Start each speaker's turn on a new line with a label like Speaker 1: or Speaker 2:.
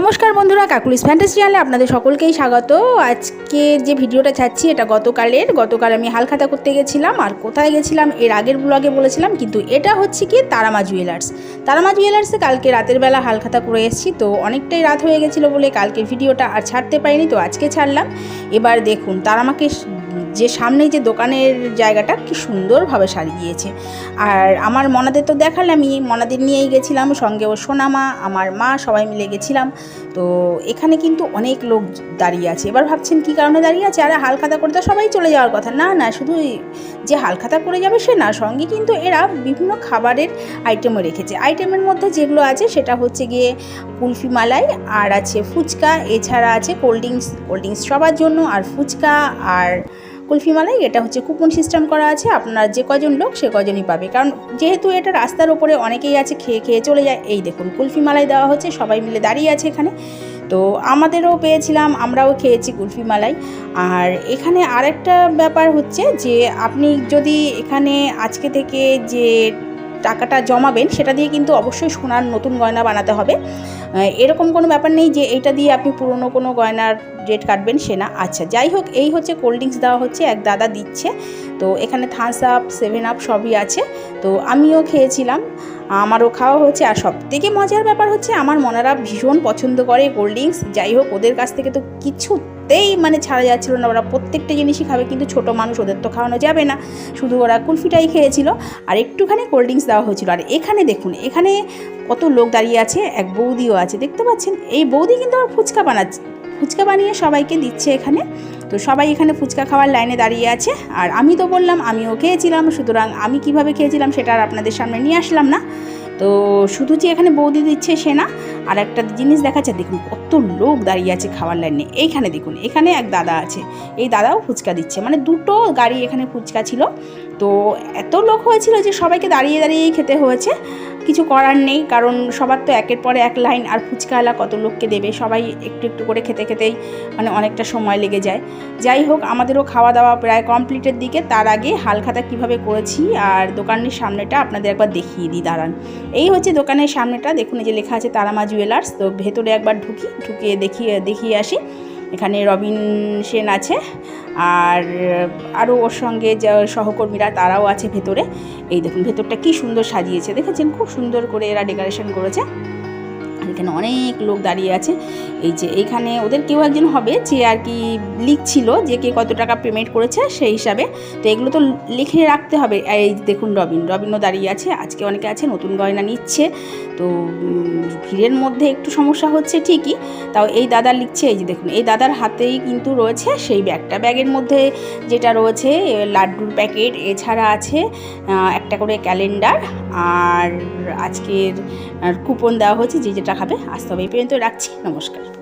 Speaker 1: নমস্কার বন্ধুরা, Kokkalis fantasy চ্যানেলে আপনাদের সকলকেই স্বাগত। আজকে যে ভিডিওটা ছাড়ছি এটা গতকালের। গতকাল আমি হালখাতা করতে গেছিলাম আর কোথায় গেছিলাম, এর আগের ব্লগে বলেছিলাম, কিন্তু এটা হচ্ছে কি তারামা জুয়েলার্স তারামা জুয়েলার্সে কালকে রাতের বেলা হালখাতা করে এসেছি, তো অনেকটাই রাত হয়ে গেছিল বলে কালকে ভিডিওটা আর ছাড়তে পারিনি, তো আজকে ছাড়লাম। এবার দেখুন, তারামাকে যে সামনে যে দোকানের জায়গাটা কি সুন্দরভাবে সাজিয়েছে। আর আমার মনাদের তো দেখালামই মনাদের নিয়েই গেছিলাম, সঙ্গে ও সোনামা, আমার মা সবাই মিলে গেছিলাম। তো এখানে কিন্তু অনেক লোক দাঁড়িয়ে আছে। এবার ভাবছেন কী কারণে দাঁড়িয়ে আছে? আরে হালখাতা করে তো সবাই চলে যাওয়ার কথা। না না, শুধু যে হালখাতা করে যাবে সে না, সঙ্গে কিন্তু এরা বিভিন্ন খাবারের আইটেমও রেখেছে। আইটেমের মধ্যে যেগুলো আছে সেটা হচ্ছে গিয়ে কুলফি মালাই, আর আছে ফুচকা, এছাড়া আছে কোল্ড ড্রিঙ্কস কোল্ড ড্রিঙ্কস সবার জন্য, আর ফুচকা, আর কুলফি মালাই, এটা হচ্ছে কুপন সিস্টেম করা আছে, আপনার যে কজন লোক সে কজনই পাবে। কারণ যেহেতু এটা রাস্তার ওপরে অনেকেই আছে, খেয়ে খেয়ে চলে যায়, এই দেখুন কুলফি মালাই দেওয়া হচ্ছে, সবাই মিলে দাঁড়িয়ে আছে এখানে। তো আমাদেরও পেয়েছিলাম, আমরাও খেয়েছি কুলফি মালাই। আর এখানে আরেকটা ব্যাপার হচ্ছে যে, আপনি যদি এখানে আজকে থেকে যে টাকাটা জমাবেন, সেটা দিয়ে কিন্তু অবশ্যই সোনার নতুন গয়না বানাতে হবে। এরকম কোনো ব্যাপার নেই যে এইটা দিয়ে আপনি পুরনো কোনো গয়নার রেট কাটবেন, সে না। আচ্ছা যাই হোক, এই হচ্ছে কোল্ড ড্রিঙ্কস দেওয়া হচ্ছে, এক দাদা দিচ্ছে। তো এখানে থামস আপ সেভেন আপ সবই আছে। তো আমিও খেয়েছিলাম, আমারও খাওয়া হচ্ছে আর সব থেকে মজার ব্যাপার হচ্ছে, আমার মনারা ভীষণ পছন্দ করে কোল্ড ড্রিঙ্কস যাই হোক, ওদের কাছ থেকে তো কিছু কিছুতেই মানে ছাড়া যাচ্ছিল না। ওরা প্রত্যেকটা জিনিসই খাবে, কিন্তু ছোট মানুষ ওদের তো খাওয়ানো যাবে না। শুধু ওরা কুলফিটাই খেয়েছিল। আর একটুখানি কোল্ড ড্রিঙ্কস দেওয়া হয়েছিল। আর এখানে দেখুন, এখানে কত লোক দাঁড়িয়ে আছে, এক বৌদিও আছে, দেখতে পাচ্ছেন? এই বৌদি কিন্তু আবার ফুচকা বানাচ্ছে। ফুচকা বানিয়ে সবাইকে দিচ্ছে এখানে। তো সবাই এখানে ফুচকা খাওয়ার লাইনে দাঁড়িয়ে আছে। আর আমি তো বললাম, আমিও খেয়েছিলাম, সুতরাং আমি কীভাবে খেয়েছিলাম সেটা আর আপনাদের সামনে নিয়ে আসলাম না। তো শুধু যে এখানে বৌদি দিচ্ছে, সে না। আর একটা জিনিস দেখাচ্ছে, দেখুন কত লোক দাঁড়িয়ে আছে খাওয়ার লাইনে। এইখানে দেখুন, এখানে এক দাদা আছে। এই দাদাও ফুচকা দিচ্ছে। মানে দুটো গাড়ি এখানে ফুচকা ছিল। তো এত লোক হয়েছিল যে সবাইকে দাঁড়িয়ে দাঁড়িয়েই খেতে হয়েছে। কিছু করার নেই, কারণ সবার তো একের পরে এক লাইন, আর ফুচকাওয়ালা কত লোককে দেবে? সবাই একটু একটু করে খেতে খেতেই মানে অনেকটা সময় লেগে যায়। যাই হোক, আমাদেরও খাওয়া দাওয়া প্রায় কমপ্লিটের দিকে। তার আগে হালখাতা কীভাবে করেছি, আর দোকানের সামনেটা আপনাদের একবার দেখিয়ে দিই, দাঁড়ান। এই হচ্ছে দোকানের সামনেটা, দেখুন এই যে লেখা আছে তারামা জুয়েলার্স, তো ভেতরে একবার ঢুকি, ঢুকিয়ে দেখিয়ে দেখিয়ে আসি। এখানে রবিন সেন আছে আর আরও ওর সঙ্গে যা সহকর্মীরা তারাও আছে ভেতরে। এই দেখুন, ভেতরটা কি সুন্দর সাজিয়েছে, দেখেছেন? খুব সুন্দর করে এরা ডেকোরেশন করেছে। এখানে অনেক লোক দাঁড়িয়ে আছে। এই যে এইখানে ওদের কেউ একজন হবে যে আর কি লিখছিল যে কে কত টাকা পেমেন্ট করেছে সেই হিসাবে। তো এগুলো তো লিখে রাখতে হবে। এই দেখুন রবিন, রবিনও দাঁড়িয়ে আছে, আজকে অনেকে আছে, নতুন গয়না নিচ্ছে। তো ভিড়ের মধ্যে একটু সমস্যা হচ্ছে ঠিকই, তাও এই দাদা লিখছে, এই যে দেখুন, এই দাদার হাতেই কিন্তু রয়েছে সেই ব্যাগটা। ব্যাগের মধ্যে যেটা রয়েছে, লাড্ডুর প্যাকেট, এছাড়া আছে একটা করে ক্যালেন্ডার আর আজকের কুপন দেওয়া হচ্ছে যে যেটা খাবে আসতে হবে এই পর্যন্ত রাখছি। নমস্কার।